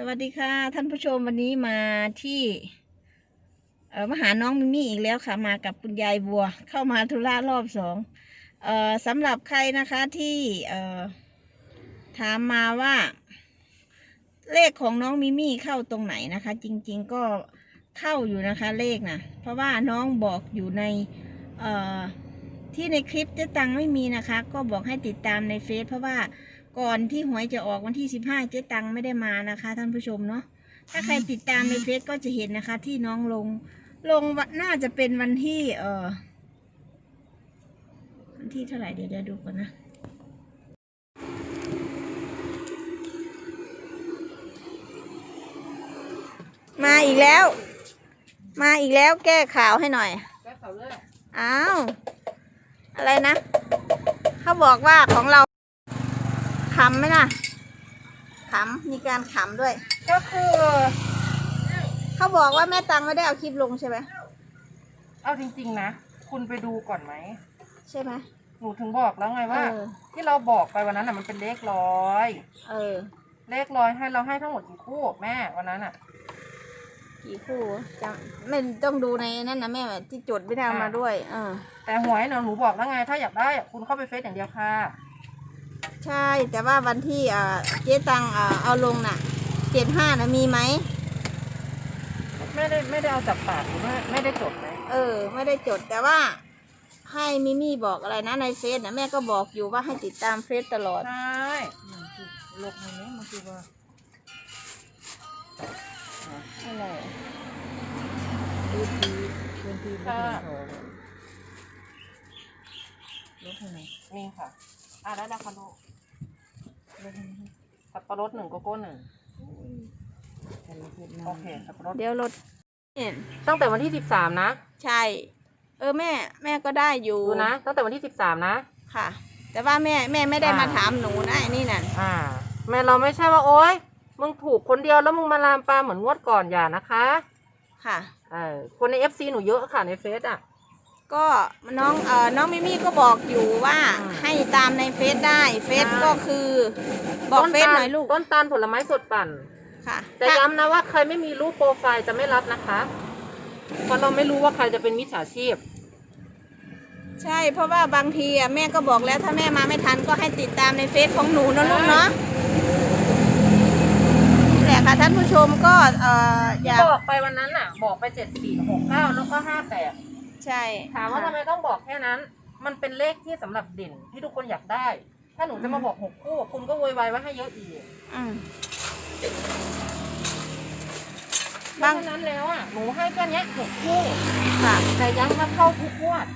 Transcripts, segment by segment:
สวัสดีค่ะ ท่านผู้ชมวันนี้มาที่เออมาหาน้องมิมี่อีกแล้วค่ะ มากับคุณยายบัว เข้ามาธุระรอบสองเออสำหรับใครนะคะที่เออถามมาว่า เลขของน้องมิมี่เข้าตรงไหนนะคะ จริง ๆก็เข้าอยู่นะคะเลขนะเพราะว่าน้องบอกอยู่ในเออที่ในคลิปเจ๊ตังไม่มีนะคะ ก็บอกให้ติดตามในเฟซเพราะว่า ก่อนที่หวยจะออกวันที่สิบห้าเจ๊ตังไม่ได้มานะคะ ท่านผู้ชมเนาะถ้าใครติดตามในเฟซก็จะเห็นนะคะ ที่น้องลงลงวันน่าจะเป็นวันที่ เอ่อวันที่เท่าไหร่เดี๋ยวเดี๋ยวดูก่อนนะมาอีกแล้ว มาอีกแล้วแก้ข่าวให้หน่อย แก้ข่าวเรื่องอ้าว อะไรนะ เขาบอกว่าของเรา ขำไหมนะขำมีการขำด้วย ก็คือเขาบอกว่าแม่ตังไม่ได้เอาคลิปลงใช่ไหมเอาจริงๆนะ คุณไปดูก่อนไหม ใช่ไหมหนูถึงบอกแล้วไงว่า เออ ที่เราบอกไปวันนั้นน่ะมันเป็นเลขร้อย เออ เลขร้อยให้เราให้ทั้งหมดกี่คู่แม่วันนั้นอะ กี่คู่จำไม่ต้องดูในนั่นนะแม่ที่จดไม่ได้เอามาด้วย เออ แต่หวยเนี่ยหนูบอกแล้วไงถ้าอยากได้อะคุณเข้าไปเฟซอย่างเดียวค่ะ ใช่ แต่ว่าวันที่อ่าเจ๊ตังอ่าเอาลงน่ะเจ็ดห้านะมีไหม ไม่ได้ไม่ได้เอาจับปากหรือไม่ไม่ได้จดไหมเออ ไม่ได้จดแต่ว่า ให้มิมี่บอกอะไรนะในเฟซนะแม่ก็บอกอยู่ว่าให้ติดตามเฟซตลอด ใช่ลบมาเนี้ยมันคือว่าอะไรค่ะลบทำไมมีค่ะ อะได้แล้วค่ะลูก สับปะรดหนึ่งโกโก้หนึ่งโอเคสับปะรดเดี๋ยวรถเนี่ยตั้งแต่วันที่สิบสามนะ ใช่ เออแม่แม่ก็ได้อยู่ดูนะ ตั้งแต่วันที่สิบสามนะ ค่ะ แต่ว่าแม่แม่ไม่ได้อ่าม มาถามหนูนะไอ้นี่น่ะอ่า แม่เราไม่ใช่ว่าโอ๊ยมึงถูกคนเดียวแล้วมึงมาลามปามเหมือนงวดก่อนอย่านะคะค่ะ เออคนในเอฟซีหนูเยอะค่ะในเฟซอะ ก็น้องเอ่อน้องมิมี่ก็บอกอยู่ว่าอืมให้ตามในเฟซได้เฟซใช่ก็คือบอกต้นเฟซตาหน่อยลูกต้นตาลผลไม้สดปั่นค่ะ แต่ย้ำนะว่าใครไม่มีรูปโปรไฟล์จะไม่รับนะคะเพราะเราไม่รู้ว่าใครจะเป็นมิจฉาชีพ ใช่เพราะว่าบางทีอะแม่ก็บอกแล้วถ้าแม่มาไม่ทันก็ให้ติดตามในเฟซของหนูนะลูกเนาะนี่แหละค่ะท่านผู้ชมก็เอ่ออที่ยากบอกไปวันนั้นน่ะ บอกไปเจ็ดสี่หกเก้าแล้วก็ห้าแปด ใช่ ถามว่าทำไมต้องบอกแค่นั้น มันเป็นเลขที่สำหรับเด่นที่ทุกคนอยากได้ ถ้าหนูจะมาบอกหกคู่ คุณก็โวยวายว่าให้เยอะอีกอืม เพราะฉะนั้นแล้วอะหนูให้แค่เนี้ยหกคู่ ค่ะ แต่ยังมาเข้าทุกงวด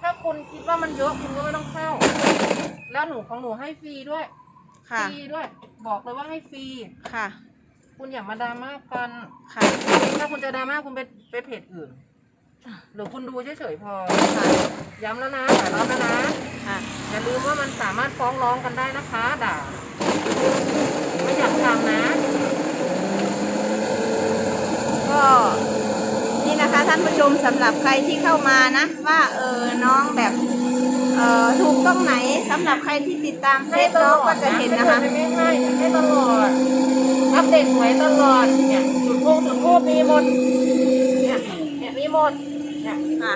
ถ้าคุณคิดว่ามันเยอะคุณก็ไม่ต้องเข้า แล้วหนูของหนูให้ฟรีด้วย ฟค่ะ รีด้วย บอกเลยว่าให้ฟรี ค่ะ คุณอย่ามาดราม่ากัน ค่ะ ถ้าคุณจะดราม่าคุณไปไปเพจอื่น หรือคุณดูเฉยๆพอค่ะย้ำแล้วนะหลายรอบแล้วนะค่ะอย่าลืมว่ามันสามารถฟ้องร้องกันได้นะคะ ด่า ไม่อยากทำนะ ก็นี่นะคะท่านผู้ชมสำหรับใครที่เข้ามานะ ว่าเออน้องแบบเอ่อถูกต้องไหนสำหรับใครที่ติดตามเฟซน้องก็จะเห็นนะคะ ไม่ให้ให้ตลอด อัปเดตหวยตลอด เนี่ยจุดพงจุดทูบมีหมด เนี่ยเนี่ยมีหมดเนี่ย ค่ะ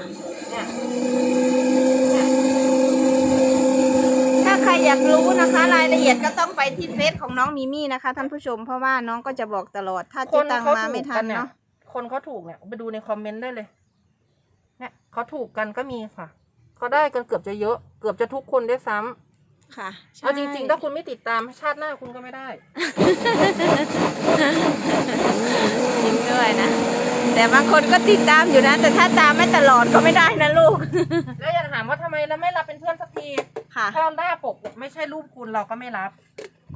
ถ้าใครอยากรู้นะคะ รายละเอียดก็ต้องไปที่เฟซของน้องมิมี่นะคะ ท่านผู้ชมเพราะว่าน้องก็จะบอกตลอด ถ้าเจะนตังเขามาไม่ทันเนาะคนเขาถูกเนี่ยไปดูในคอมเมนต์ได้เลย เนี่ยเขาถูกกันก็มีค่ะเขาได้กันเกือบจะเยอะ เกือบจะทุกคนด้วยซ้ำค่ะเอาจริงๆ ถ้าคุณไม่ติดตามชาติหน้าคุณก็ไม่ได้จริงด้วยนะ แต่บางคนก็ติดตามอยู่นะ แต่ถ้าตามไม่ตลอดก็ไม่ได้นะลูก แล้วอย่าถามว่าทำไมเราไม่รับเป็นเพื่อนสักทีค่ะ ถ้าหน้าปกไม่ใช่รูปคุณเราก็ไม่รับ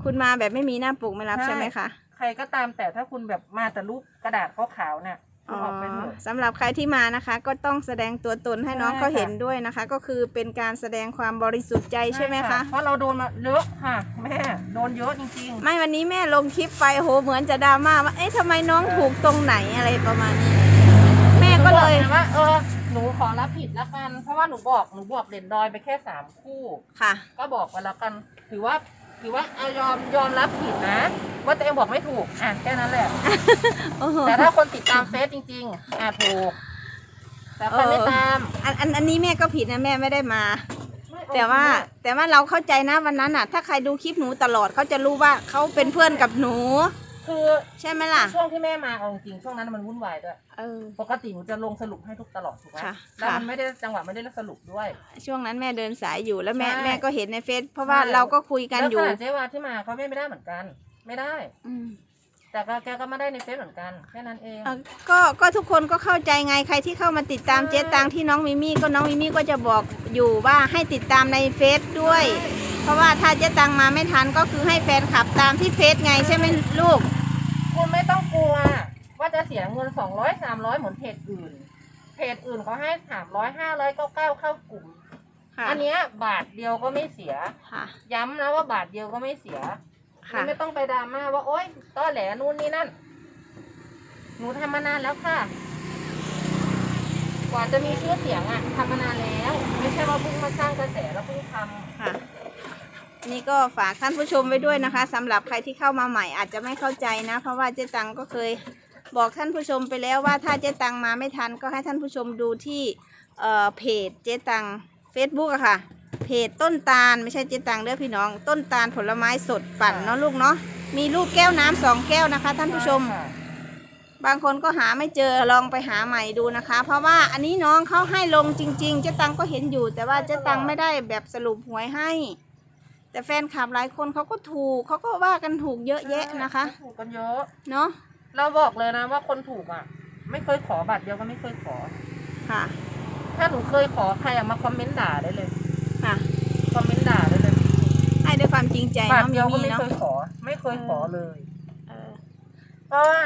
คุณมาแบบไม่มีหน้าปกไม่รับใช่ใช่ไหมคะ ใครก็ตามแต่ถ้าคุณแบบมาแต่รูปกระดาษขาวๆเนี่ยคุ อ๋ณอออกไปเถอะสำหรับใครที่มานะคะ ก็ต้องแสดงตัวตนให้น้องใช่เขาเห็นค่ะด้วยนะคะ ก็คือเป็นการแสดงความบริสุทธิ์ใจใช่ไหมคะ เพราะเราโดนมาเยอะค่ะ แม่โดนเยอะจริงไม่วันนี้แม่ลงคลิปไปโหเหมือนจะดราม่าว่าเอ๊ะทำไมน้องถูกตรงไหนอะไรประมาณนี้ แม่ๆก็เลย หนูบอกไงว่าเออหนูขอรับผิดแล้วกัน เพราะว่าหนูบอกหนูบอกเหรียญดอยไปแค่สามคู่ ค่ะ ก็บอกไปแล้วกัน ถือว่า ถือว่าเอายอมยอมรับผิดนะ ว่าตัวเองบอกไม่ถูกอะแค่นั้นแหละ โอ้โหแต่ถ้าคนติดตามเฟซจริง ๆ อะถูก แต่ใครไม่เออตามอันอันอันนี้แม่ก็ผิดนะแม่ไม่ได้มา ไม่เอแต่ว่าแต่ว่าเราเข้าใจนะวันนั้นอะ ถ้าใครดูคลิปหนูตลอดเขาจะรู้ว่าเขาเป็นเพื่อนกับหนู คือใช่ไหมล่ะ ช่วงที่แม่มาเอาจริงๆช่วงนั้นมันวุ่นวายด้วย เออ ปกติหนูจะลงสรุปให้ทุกตลอดถูกไหมค่ะแล้วมันค่ะ ไม่ได้จังหวะไม่ได้สรุปด้วย ช่วงนั้นแม่เดินสายอยู่แล้วแม่ใช่แม่ก็เห็นในเฟซเพราะว่าใช่ เราก็คุยกันแล้วอยู่ขนาดเจ๊วาที่มาเขาไม่ไม่ได้เหมือนกัน ไม่ได้ อืมแต่ก็แกก็ไม่ได้ในเฟซเหมือนกันแค่นั้นเอง เอ่อก็ก็ทุกคนก็เข้าใจไงใครที่เข้ามาติดตามใช่ เจ๊ตังที่น้องมิมี่ก็น้องมิมี่ก็จะบอกอยู่ว่าให้ติดตามในเฟซด้วย เพราะว่าถ้าเจ๊ตังมาไม่ทันก็คือให้แฟนคลับตามที่เฟซไงใช่ไหมลูก คุณไม่ต้องกลัว ว่าจะเสียเงินสองร้อยสามร้อยเหมือนเพจอื่น เพจอื่นเขาให้สามร้อยห้าร้อยเก้าเก้าเข้ากลุ่ม ค่ะอันเนี้ยบาทเดียวก็ไม่เสีย ค่ะ ย้ำนะว่าบาทเดียวก็ไม่เสีย ค่ะ ไม่ต้องไปดราม่าว่าโอ๊ยต้อแหลนู่นนี่นั่น หนูทำมานานแล้วค่ะ กว่าจะมีชื่อเสียงอะทำมานานแล้ว ไม่ใช่ว่าเพิ่งมาสร้างกระแสแล้วเพิ่งทำค่ะ นี่ก็ฝากท่านผู้ชมไว้ด้วยนะคะสำหรับใครที่เข้ามาใหม่อาจจะไม่เข้าใจนะ เพราะว่าเจ๊ตังก็เคยบอกท่านผู้ชมไปแล้วว่าถ้าเจ๊ตังมาไม่ทันก็ให้ท่านผู้ชมดูที่เอ่อเพจเจ๊ตัง Facebook อะค่ะ เพจต้นตาลไม่ใช่เจ๊ตังเด้อพี่น้อง ต้นตาลผลไม้สดปั่นเนาะลูกเนาะมีรูปแก้วน้ำสองแก้วนะคะ ท่านผู้ชม บางคนก็หาไม่เจอลองไปหาใหม่ดูนะคะ เพราะว่าอันนี้น้องเขาให้ลงจริง ๆ เจ๊ตังก็เห็นอยู่ แต่ว่าเจ๊ตังไม่ได้แบบสรุปหวยให้ แต่แฟนคลับหลายคนเขาก็ถูกเขาก็ว่ากันถูกเยอะแยะนะคะ ถูกกันเยอะ เนาะเราบอกเลยนะว่าคนถูกอะ ไม่เคยขอบัตรเดียวก็ไม่เคยขอ ค่ะ ถ้าหนูเคยขอใครอะมาคอมเมนต์ด่าได้เลยค่ะคอมเมนต์ด่าได้เลยให้ด้วยความจริงใจบัตเนาะรมีเดียวก็มีไม่เนาะเคยขอ ไม่เคยขอเลยเออเพราะว่า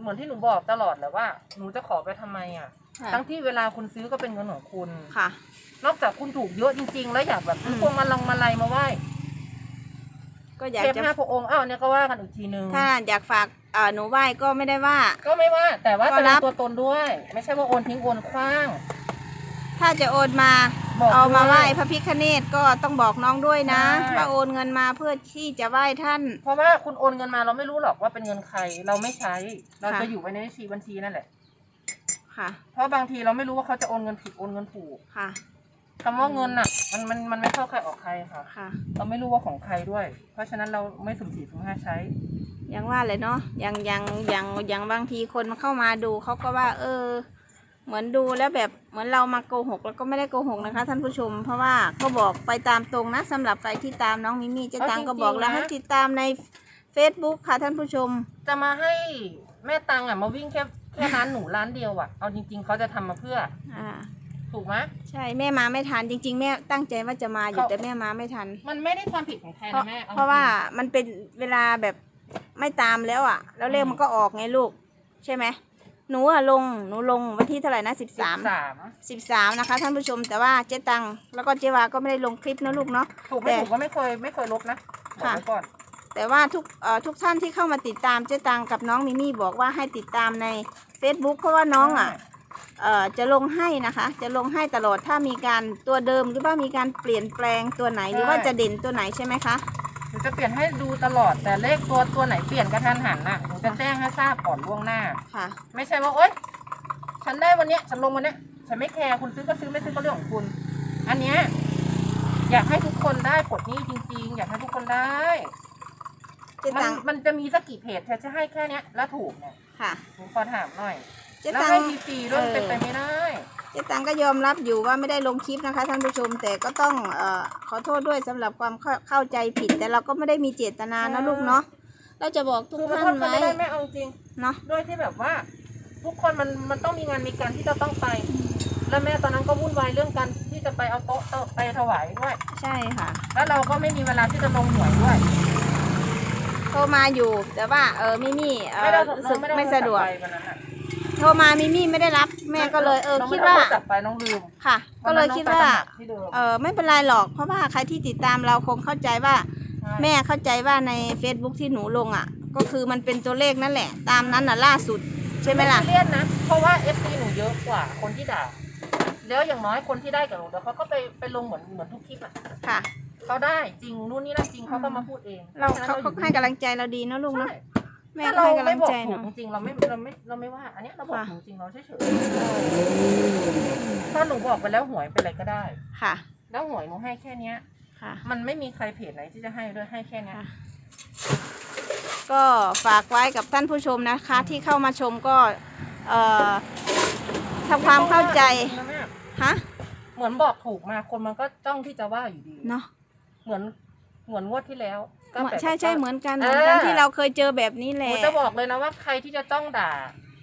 เหมือนที่หนูบอกตลอดแหละว่า หนูจะขอไปทำไมอะ ค่ะทั้งที่เวลาคุณซื้อก็เป็นเงินของคุณ ค่ะ นอกจากคุณถูกเยอะจริง ๆ แล้วอยากแบบซื้ออืม พวงมาลังมาลัยมาไหว้ ก็อยากเทพจะห้าพระองค์อ้าวเนี่ยก็ว่ากันอีกทีนึงถ้าอยากฝากเอ่อหนูไหว้ก็ไม่ได้ว่า ก็ไม่ว่า แต่ว่าก็แสดรังบ ตัวตนด้วย ไม่ใช่ว่าโอนทิ้งโอนคว้าง ถ้าจะโอนมาบอกเอามาด้วยไหว้พระพิฆเนศก็ต้องบอกน้องด้วยนะใช่ ว่าโอนเงินมาเพื่อที่จะไหว้ท่าน เพราะว่าคุณโอนเงินมาเราไม่รู้หรอกว่าเป็นเงินใคร เราไม่ใช้ เราค่ะ จะอยู่ไว้ในบัญชีบัญชีนั่นแหละ ค่ะเพราะบางทีเราไม่รู้ว่าเขาจะโอนเงินผิดโอนเงินถูก ค่ะ คำว่าเงินน่ะ มันมันมันไม่เข้าใครออกใครค่ะ ค่ะ เราไม่รู้ว่าของใครด้วย เพราะฉะนั้นเราไม่สุ่มสี่สุ่มห้าใช้อย่างว่าเลยเนาะอย่างอย่างอย่างอย่างบางทีคนเข้ามาดูเขาก็ว่า เออ เหมือนดูแล้วแบบเหมือนเรามาโกหก แล้วก็ไม่ได้โกหกนะคะ ท่านผู้ชม เพราะว่าก็บอกไปตามตรงนะสำหรับใครที่ตามน้องมิมี่เจะตังเอาจริงๆก็บอกแล้วนะให้ติดตามใน Facebook ค่ะท่านผู้ชม จะมาให้แม่ตังอะมาวิ่งแค่แค่ร้านหนูร้านเดียวอะ เอาจริง ๆเขาจะทำมาเพื่อ อ่า ถูกไหมใช่แม่มาไม่ทันจริง ๆ แม่ตั้งใจว่าจะมาอยู่เขาแต่แม่มาไม่ทัน มันไม่ได้ความผิดของใครเพราะนะแม่อจงๆเพราะว่ามันเป็นเวลาแบบไม่ตามแล้วอะ แล้วเลขอืมมันก็ออกไงลูก ใช่ไหมหนูอะลงหนูลงวันที่เท่าไหร่นะสิบสาม สามสิบสามนะคะท่านผู้ชมแต่ว่าเจ๊ตังแล้วก็เจ๊วาก็ไม่ได้ลงคลิปนะลูกเนาะ ถูกไม่ถูกก็ไม่เคยไม่เคยลบนะบอกค่ะ ไว้ก่อนแต่ว่าทุกเอ่อทุกท่านที่เข้ามาติดตามเจ๊ตังกับน้องมิมี่บอกว่าให้ติดตามใน Facebook เพราะว่าน้องอะเอ่อ จะลงให้นะคะ จะลงให้ตลอดถ้ามีการตัวเดิมหรือว่ามีการเปลี่ยนแปลงตัวไหนหรือว่าจะเด่นตัวไหนใช่ไหมคะหนูจะเปลี่ยนให้ดูตลอดแต่เลขตัวตัวไหนเปลี่ยนกระทันหันน่ะหนูจะแจ้งให้ทราบก่อนล่วงหน้าค่ะ ไม่ใช่ว่าโอ๊ยฉันได้วันเนี้ยฉันลงวันเนี้ยฉันไม่แคร์คุณซื้อก็ซื้อไม่ซื้อก็เรื่องของคุณ อันเนี้ยอยากให้ทุกคนได้ปลดหนี้จริง ๆ อยากให้ทุกคนได้เจ๊มันตังมันจะมีสักกี่เพจเธอจะให้แค่เนี้ยแล้วถูกเนี่ยค่ะหนูขอถามหน่อย เจ๊แล้วตังให้ฟรีๆด้วยเออเป็นไปไม่ได้ เจ๊ตังก็ยอมรับอยู่ว่าไม่ได้ลงคลิปนะคะท่านผู้ชมแต่ก็ต้องเอ่อขอโทษด้วยสำหรับความเข้าเข้าใจผิด แต่เราก็ไม่ได้มีเจตนานะลูกเนาะเราจะบอกทุกคือมันท่าโทษนใครไว้ไม่ได้ไม่เอาจริง เนาะ ด้วยที่แบบว่า ทุกคนมันมันต้องมีงานมีการที่จะต้องไป แล้วแม่ตอนนั้นก็วุ่นวายเรื่องการที่จะไปเอาโต๊ะโต๊ะไปถวายด้วย ใช่ค่ะ แล้วเราก็ไม่มีเวลาที่จะลงหวยด้วย โทรมาอยู่แต่ว่าเออมิมี่เออไม่ได้รู้สึกเราไม่ได้ไม่สะดวก โทรศัพท์ไปวันนั้นน่ะโทรมามิมี่ไม่ได้รับ แม่ก็เลยเออรคิดไม่ไว่าโทรศัพท์ไปน้องลืมค่ะ ก็เลยคิดว่านนั้นน้องไปสมัครที่เดิม เออไม่เป็นไรหรอกเพราะว่าใครที่ติดตามเราคงเข้าใจว่า ใช่ แม่เข้าใจว่าใน Facebook ที่หนูลงอะ ก็คือมันเป็นตัวเลขนั่นแหละ ตามนั้นน่ะล่าสุด ใช่ไหมล่ะ ซีเรียสนะ เพราะว่าเอฟซีหนูเยอะกว่าคนที่ด่า แล้วอย่างน้อยคนที่ได้กับหนูเดี๋ยวเขาก็ไปไปลงเหมือนเหมือนทุกคลิปอะค่ะ เขาได้จริงนู่นนี่นั่นจริงเขาก็มาพูดเองเราพะฉะเขานั้นเขาให้กำลังใจเราดีเนอะลูกเนาะใช่ แม่ถ้าก็เราให้กำลัไม่งบอกใจถูเนาะกจริงๆเราไม่เราไม่เราไม่ว่า อันเนี้ยเราบอกค่ะ ถูกจริงเราเฉยๆถ้าหนูบอกไปแล้วหวยเป็นอะไรก็ได้ ค่ะ แล้วหวยหนูให้แค่เนี้ย ค่ะ มันไม่มีใครเพจไหนที่จะให้ด้วยให้แค่เนี้ย ค่ะ ก็ฝากไว้กับท่านผู้ชมนะคะ ที่เข้ามาชมก็เอ่อทำความเข้าใจนะแม่ฮะเหมือนบอกถูกมาคนมันก็จ้องที่จะว่าอยู่ดี เนาะเหมือนเหมือนงวดที่แล้ว ก็แบบใช่ใช่เหมือนกันเหเออมือนกันที่เราเคยเจอแบบนี้แหหละนูจะบอกเลยนะว่าใครที่จะจ้องด่า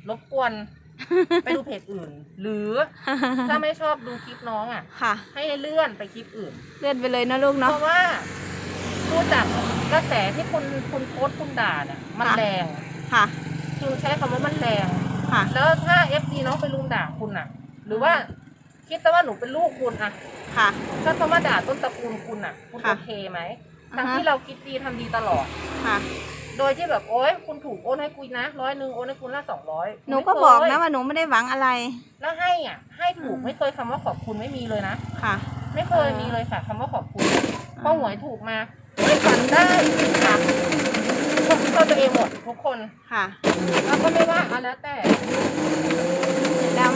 รบกวน ไปดูเพจอื่น หรือถ้าไม่ชอบดูคลิปน้องอะ ค่ะ ให้เลื่อนไปคลิปอื่น เลื่อนไปเลยนะลูกเพเนาะ ราะว่าดูจากกระแสที่คุณคุณโพสต์คุณด่าเนี่ยมันค่ะ แรงค่ะคือใช้คำว่ามันแรง ค่ะ แล้วถ้าเอฟซีน้องไปรุมด่าคุณอะ หรือว่าคิดซะว่าหนูเป็นลูกคุณอะค่ะ ถ้าเขามาด่าต้นตระกูลคุณอะ คุณค่ะ โอเคไหมอ่าฮะ ทั้งที่เราคิดดีทำดีตลอด ค่ะ โดยที่แบบโอ๊ยคุณถูกโอนให้กูนะร้อยหนึ่งโอนให้คุณละสองร้อยหนูก็บอกนะว่าหนูไม่ได้หวังอะไร แล้วให้อะ ให้ถูกอืมไม่เคยคำว่าขอบคุณไม่มีเลยนะ ค่ะ ไม่เคยอ่ามีมีเลยค่ะคำว่าขอบคุณเพราะหวยถูกมาไม่ฝันได้ค่ะคนตัวตัวเองหมดทุกคนค่ะแล้วก็ไม่ว่าอะแล้วแต่ดรา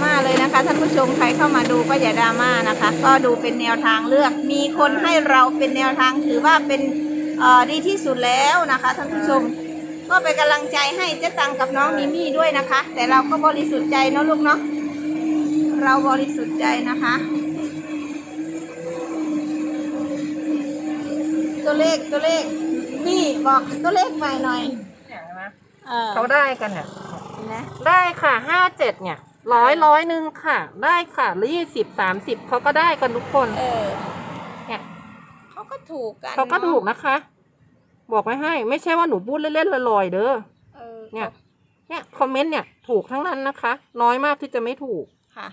ม่าเลยนะคะ ท่านผู้ชมใครเข้ามาดูก็อย่าดราม่านะคะ ก็ดูเป็นแนวทางเลือก มีคนให้เราเป็นแนวทางถือว่าเป็นเอ่อดีที่สุดแล้วนะคะท่านผู้ชม ก็เป็นกำลังใจให้เจ๊ตังกับน้องมิมี่ด้วยนะคะ แต่เราก็บริสุทธิ์ใจเนาะลูกเนาะเราบริสุทธิ์ใจนะคะตัวเลขตัวเลขมี่บอกตัวเลขใหม่หน่อยเนี่ยเห็นไหมเออเขาได้กันเนี่ยเห็นไหมได้ค่ะห้าเจ็ดเนี่ย ร้อยร้อยหนึ่งค่ะ ได้ค่ะยี่สิบสามสิบเขาก็ได้กันทุกคน เออเนี่ยเขาก็ถูกกันเขาก็นะถูกนะคะ บอกไว้ให้ ไม่ใช่ว่าหนูพูดเล่นๆลอยๆเด้อเออเนี่ย เนี่ยคอมเมนต์เนี่ย ถูกทั้งนั้นนะคะ น้อยมากที่จะไม่ถูกค่ะ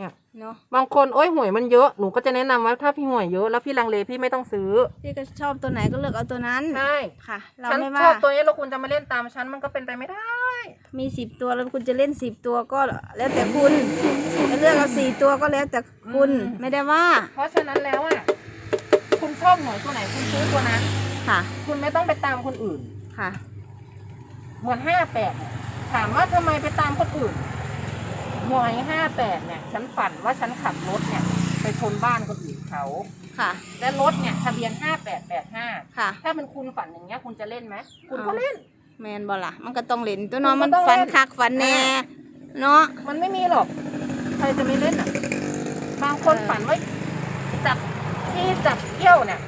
เนี่ยเนาะบางคนโอ้ยหวยมันเยอะหนูก็จะแนะนำว่าถ้าพี่หวยเยอะแล้วพี่ลังเลพี่ไม่ต้องซื้อพี่ก็ชอบตัวไหนก็เลือกเอาตัวนั้นใช่ค่ะ เราฉันไม่ชว่าอบตัวนี้แล้วคุณจะมาเล่นตามฉันมันก็เป็นไปไม่ได้ มีสิบตัวแล้วคุณจะเล่นสิบตัวก็แล้วแต่คุณจะเลือกเอาสี่ตัวก็แล้วแต่คุณอืม ไม่ได้ว่าเพราะฉะนั้นแล้วอะคุณชอบหวยตัวไหนคุณซื้อตัวนั้น ค่ะคุณไม่ต้องไปตามคนอื่น ค่ะ เหมือนห้าแปดถามว่าทำไมไปตามคนอื่น หวยห้าแปดเนี่ยฉันฝันว่าฉันขับรถเนี่ย ไปชนบ้านคนอื่นเขา ค่ะ และรถเนี่ยทะเบียนห้าแปดแปดห้าค่ะ ถ้าเป็นคุณฝันอย่างเงี้ยคุณจะเล่นไหมคุณก็เอาเล่น แมนบอล่ะ มันก็ต้องเล่นตัวเน้องมัมันนต้องฟันเล่นคักฟันแน่อ่า เนาะ มันไม่มีหรอก ใครจะไม่เล่นอะ บางคนเออ ฝันว่าจับที่จับเที่ยวเนี่ย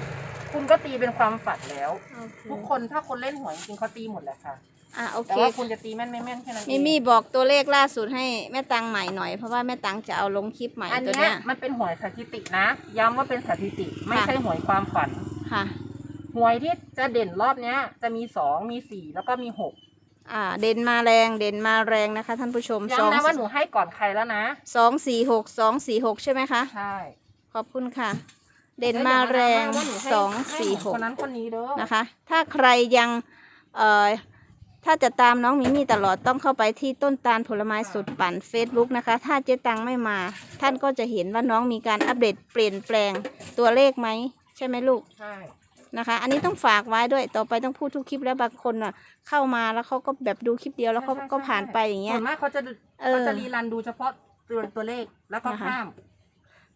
คุณก็ตีเป็นความฝันแล้ว ทุกคนถ้าคนเล่นหวยจริงๆเขาตีหมดแหละค่ะ อะโอแต่เคว่าคุณจะตีแม่นไม่แม่นแค่นั้นเองมิมี่บอกตัวเลขล่าสุดให้แม่ตังใหม่หน่อย เพราะว่าแม่ตังจะเอาลงคลิปใหม่อันตัวเนี้เนี้ยยมันเป็นหวยสถิตินะ ย้ำว่าเป็นสถิติไม่ค่ะใช่หวยความฝัน ค่ะ หวยที่จะเด่นรอบเนี้ย จะมีสองมีสี่แล้วก็มีหกอ่า เด่นมาแรงเด่นมาแรงนะคะ ท่านผู้ชมสองย้ำนะว่าหนูให้ก่อนใครแล้วนะสองสี่หกสองสี่หกใช่ไหมคะ ใช่ขอบคุณค่ะ เด่นมาแรงแล้วอย่ามาดราม่าว่าหนูให้สองให้สี่หคกนนั้นคนนี้เด้อนะคะ ถ้าใครยังเอ่อ ถ้าจะตามน้องมิมี่ตลอดต้องเข้าไปที่ต้นตาลผลไม้สดปั่น Facebook นะคะ ถ้าเจ๊ตังไม่มา ท่านก็จะเห็นว่าน้องมีการอัปเดตเปลี่ยนแปลงตัวเลขไหม ใช่ไหมลูก ใช่ นะคะ อันนี้ต้องฝากไว้ด้วย ต่อไปต้องพูดทุกคลิปแล้วบางคนอะ เข้ามาแล้วเขาก็แบบดูคลิปเดียวแล้วเขาก็ผ่านไปอย่างเงี้ส่ยวนมากเขาจะเออเขาจะรีรันดูเฉพาะตัวตัวเลขแล้วก็นะคะข้าม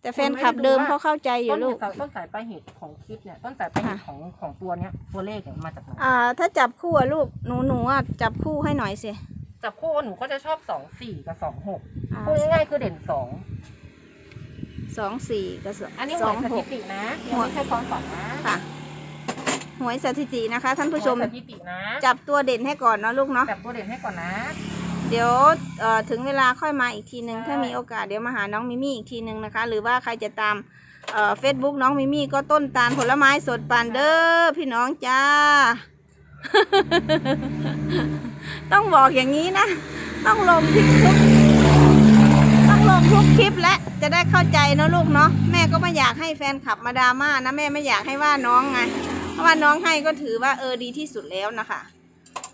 แต่แฟนคลับเดิมเขาเข้าใจอต้ยู่นลูเหกตุต้นสายปลายเหตุของคลิปเนี่ยต้นสายปลายเหตุค่ะของของตัวเนี้ยตัวเลขเนี่ยมาจากไหนอ่า ถ้าจับคู่อะลูกหนูหนูอะจับคู่ให้หน่อยสิจับคู่หนูก็จะชอบสองสี่กับสองหกอ่าพูดง่ายๆคือเด่นสองสองสี่กับสองอันนี้หสวอยงสหถิก ตินะยังไม่ใช่ความฝันนะค่ะ หวยสถิตินะคะ ท่านผู้ชมหวยสถิตินะจับตัวเด่นให้ก่อนเนาะลูกเนาะ จับตัวเด่นให้ก่อนนะ เดี๋ยวเอ่อถึงเวลาค่อยมาอีกทีนึงใช่ถ้ามีโอกาสเดี๋ยวมาหาน้องมิมี่อีกทีนึงนะคะ หรือว่าใครจะตามเอ่อเฟซบุ๊กน้องมิมี่ก็ต้นตาลผลไม้สดปั่นเด้อพี่น้องจ้า ต้องบอกอย่างนี้นะ ต้องลงทุกต้องลงทุกคลิปและจะได้เข้าใจเนอะลูกเนาะแม่ก็ไม่อยากให้แฟนคลับมาดราม่านะแม่ไม่อยากให้ว่าน้องไง เพราะว่าน้องให้ก็ถือว่าเออดีที่สุดแล้วนะคะเ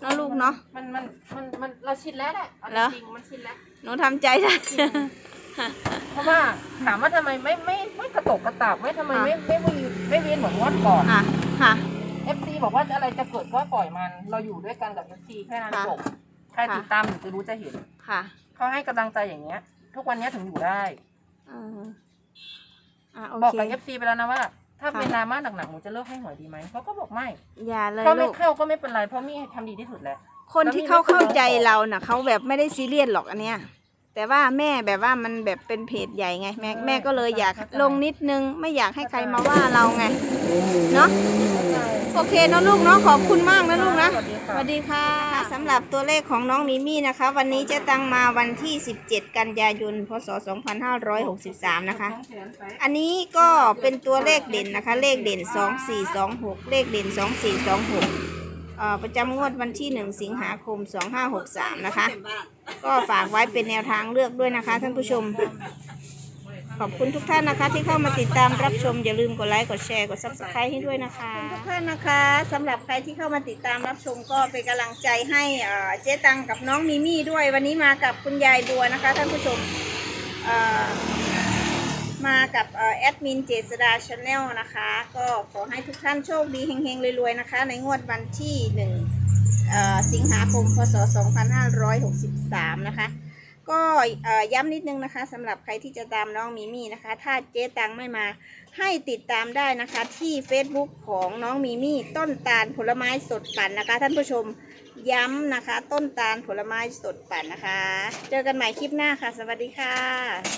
นาะลูกเนาะ มันมันมันมันเราชินแล้วแหละเอาเหรอ จริงๆมันชินแล้ว หนูทำใจได้ จริง เพราะว่าถามว่าทำไมไม่ไม่ไม่กระตกกระตากไม่ทำไมค่ะ ไม่ไม่ไม่ไม่เวียนเหมือนงวดก่อน ค่ะ ค่ะ FC บอกว่าอะไรจะเกิดก็ปล่อยมัน เราอยู่ด้วยกันกับ FC แค่นั้นค่ะ จบใครค่ะติดตามถึงจะรู้จะเห็น ค่ะเขาให้กำลังใจอย่างเงี้ย ทุกวันเนี้ยถึงอยู่ได้อืมอะโอบอกเคกับ FC ไปแล้วนะว่า ถ้าค่ะ เป็นดราม่าหนักๆหนูจะเลิกให้หวยดีไหมเขาก็บอกไม่อย่าเลยเขาไม่ลูก เข้าก็ไม่เป็นไรเพราะมี่ทำดีที่สุดแล้ว คนที่เขาเข้าใจเราน่ะเขาแบบไม่ได้ซีเรียสหรอกอันเนี้ย แต่ว่าแม่แบบว่ามันแบบเป็นเพจใหญ่ไงแม่แม่ก็เลยอยากลงนิดนึง ไม่อยากให้ใครมาว่าเราไง เนาะ โอเคเนาะลูกเนาะขอบคุณมากนะลูกนะสวัสดีค่ะสำหรับตัวเลขของน้องมิมี่นะคะ วันนี้จะตั้งมาวันที่ 17 กันยายนพศ 2563 นะคะ อันนี้ก็เป็นตัวเลขเด่นนะคะ เลขเด่น 2426 เลขเด่น 2426เอ่อประจำงวดวันที่ 1 สิงหาคม 2563 นะคะ ก็ฝากไว้เป็นแนวทางเลือกด้วยนะคะท่านผู้ชม ขอบคุณทุกท่านนะคะ ที่เข้ามาติดตามรับชมอย่าลืมกดไลค์กดแชร์กด subscribe ให้ด้วยนะคะทุกท่านนะคะสำหรับใครที่เข้ามาติดตามรับชมก็เป็นกำลังใจให้เอ่อเจ๊ตังกับน้องมิมี่ด้วย วันนี้มากับคุณยายบัวนะคะ ท่านผู้ชมเอ่อมากับเอ่อแอดมินเจษดาชาแนลนะคะ ก็ขอให้ทุกท่านโชคดีเฮงๆรวยๆนะคะ ในงวดวันที่หนึ่ง เอ่อสิงหาคม พศ 2563 นะคะ ก็ย้ำนิดนึงนะคะสำหรับใครที่จะตามน้องมิมี่นะคะ ถ้าเจ๊ตังไม่มาให้ติดตามได้นะคะ ที่ Facebook ของน้องมิมี่ต้นตาลผลไม้สดปั่นนะคะ ท่านผู้ชมย้ำนะคะ ต้นตาลผลไม้สดปั่นนะคะ เจอกันใหม่คลิปหน้าค่ะ สวัสดีค่ะ